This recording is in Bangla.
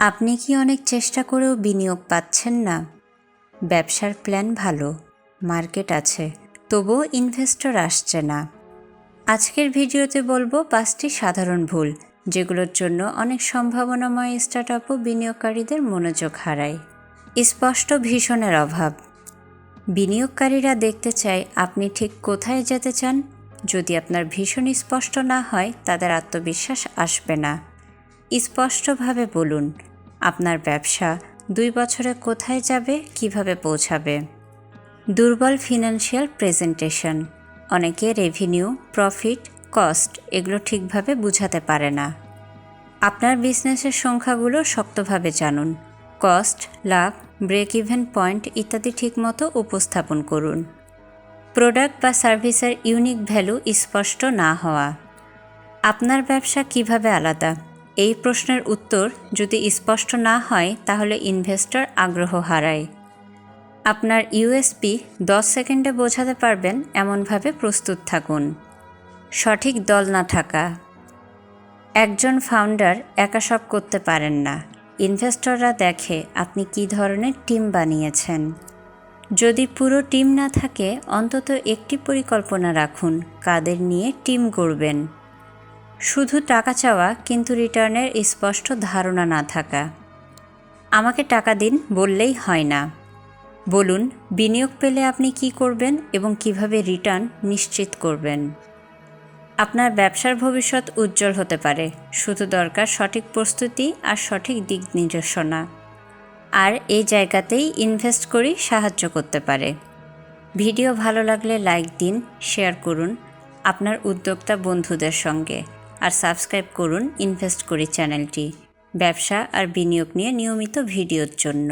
আপনি কি অনেক চেষ্টা করেও বিনিয়োগ পাচ্ছেন না? ব্যবসার প্ল্যান ভালো, মার্কেট আছে, তবুও ইনভেস্টর আসছে না। আজকের ভিডিওতে বলব পাঁচটি সাধারণ ভুল, যেগুলোর জন্য অনেক সম্ভাবনাময় স্টার্ট আপও বিনিয়োগকারীদের মনোযোগ হারায়। স্পষ্ট ভীষণের অভাব। বিনিয়োগকারীরা দেখতে চায় আপনি ঠিক কোথায় যেতে চান। যদি আপনার ভীষণ স্পষ্ট না হয়, তাদের আত্মবিশ্বাস আসবে না। স্পষ্টভাবে বলুন, আপনার ব্যবসা দুই বছরে কোথায় যাবে, কীভাবে পৌঁছাবে? দুর্বল ফিনান্সিয়াল প্রেজেন্টেশন। অনেকে রেভিনিউ প্রফিট কস্ট এগুলো ঠিকভাবে বুঝাতে পারে না। আপনার বিজনেসের সংখ্যাগুলো শক্তভাবে জানুন। কস্ট লাভ ব্রেক ইভেন পয়েন্ট ইত্যাদি ঠিকমতো উপস্থাপন করুন। প্রোডাক্ট বা সার্ভিসের ইউনিক ভ্যালু স্পষ্ট না হওয়া। আপনার ব্যবসা কীভাবে আলাদা? এই প্রশ্নের উত্তর যদি স্পষ্ট না হয়, তাহলে ইনভেস্টর আগ্রহ হারায়। আপনার ইউএসপি দশ সেকেন্ডে বোঝাতে পারবেন, এমনভাবে প্রস্তুত থাকুন। সঠিক দল না থাকা। একজন ফাউন্ডার একা সব করতে পারেন না। ইনভেস্টররা দেখে আপনি কী ধরনের টিম বানিয়েছেন। যদি পুরো টিম না থাকে, অন্তত একটি পরিকল্পনা রাখুন, কাদের নিয়ে টিম গড়বেন। শুধু টাকা চাওয়া কিন্তু রিটার্নের স্পষ্ট ধারণা না থাকা। আমাকে টাকা দিন বললেই হয় না। বলুন, বিনিয়োগ পেলে আপনি কি করবেন এবং কীভাবে রিটার্ন নিশ্চিত করবেন? আপনার ব্যবসার ভবিষ্যৎ উজ্জ্বল হতে পারে, শুধু দরকার সঠিক প্রস্তুতি আর সঠিক দিক নির্দেশনা। আর এই জায়গাতেই ইনভেস্ট করি সাহায্য করতে পারে। ভিডিও ভালো লাগলে লাইক দিন শেয়ার করুন, আপনার উদ্যোক্তা বন্ধুদের সঙ্গে। আর সাবস্ক্রাইব করুন ইনভেস্ট করি চ্যানেলটি। ব্যবসা আর বিনিয়োগ নিয়ে নিয়মিত ভিডিওর জন্য।